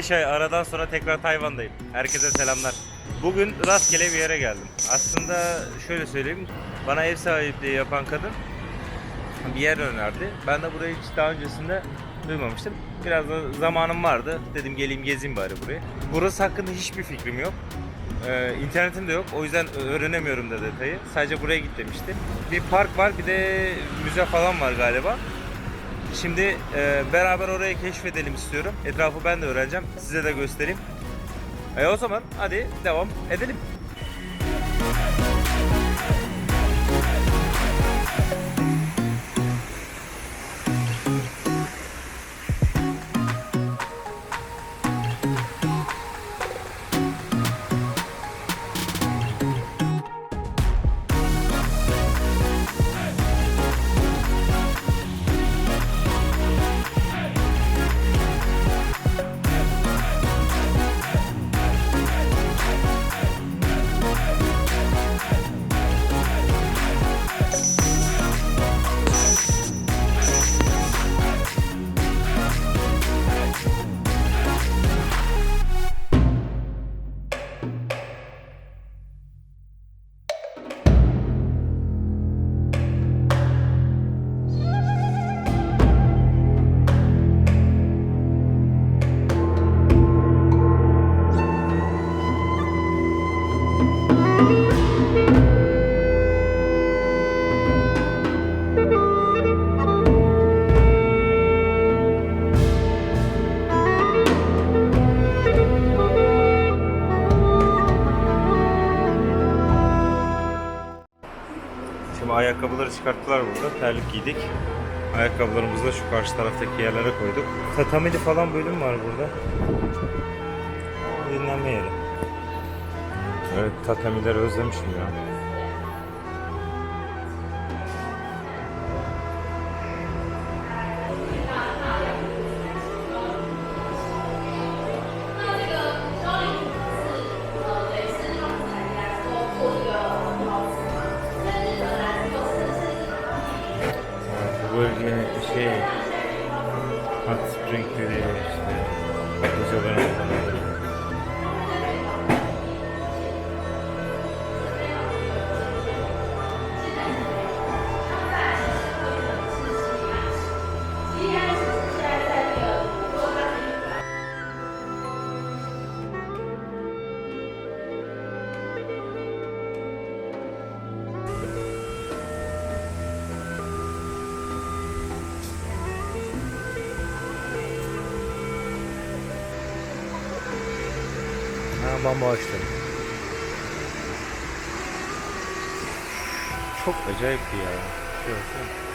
5 ay aradan sonra tekrar Tayvan'dayım. Herkese selamlar. Bugün rastgele bir yere geldim. Aslında şöyle söyleyeyim. Bana ev sahipliği yapan kadın bir yer önerdi. Ben de burayı hiç daha öncesinde duymamıştım. Biraz da zamanım vardı. Dedim geleyim gezeyim bari burayı. Burası hakkında hiçbir fikrim yok. Ee, internetim de yok. O yüzden öğrenemiyorum da detayı. Sadece buraya git demişti. Bir park var bir de müze falan var galiba. Şimdi e, beraber orayı keşfedelim istiyorum. Etrafı ben de öğreneceğim. Size de göstereyim. E, o zaman hadi devam edelim. Ayakkabıları çıkarttılar burada. Terlik giydik. Ayakkabılarımızı da şu karşı taraftaki yerlere koyduk. Tatamili falan bölüm var burada. Dinlenme yeri. Evet tatamileri özlemişim ya. Silverado. Bambaşka. Çok acayip bir yer.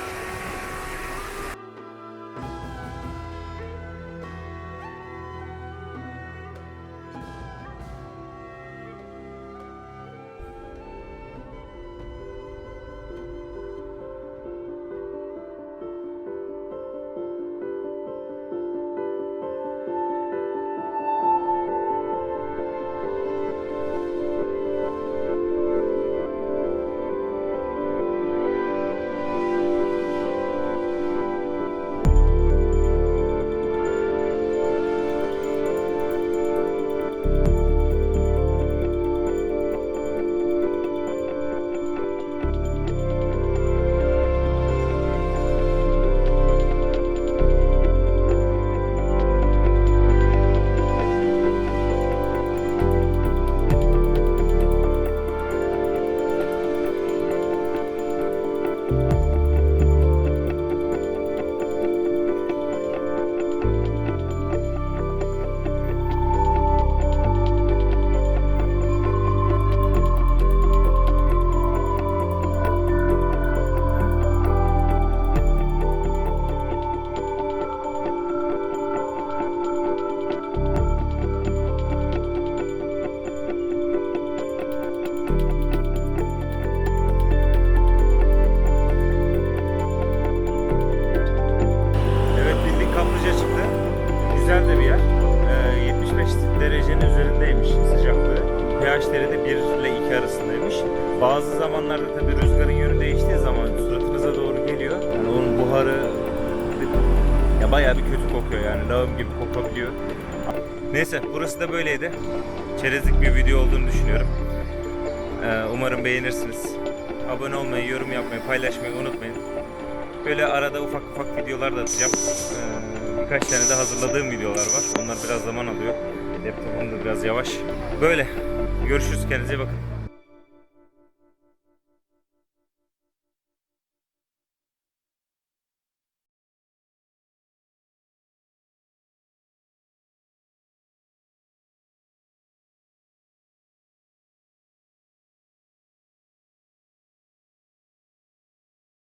Evet bildiğin kaplıca çıktı. Güzel de bir yer. Ee, 75 derecenin üzerindeymiş sıcaklığı. pH'leri de 1 ile 2 arasındaymış. Bazı zamanlarda tabii rüzgarın yönü değiştiği zaman suratınıza doğru geliyor. Yani onun buharı ya bayağı bir kötü kokuyor yani lağım gibi kokabiliyor. Neyse burası da böyleydi. Çerezlik bir video olduğunu düşünüyorum. Ee, umarım beğenirsiniz. Abone olmayı, yorum yapmayı, paylaşmayı unutmayın. Böyle arada ufak ufak videolar da atacağım. Ee, birkaç tane de hazırladığım videolar var. Onlar biraz zaman alıyor. Laptopum da biraz yavaş. Böyle. Görüşürüz. Kendinize bakın.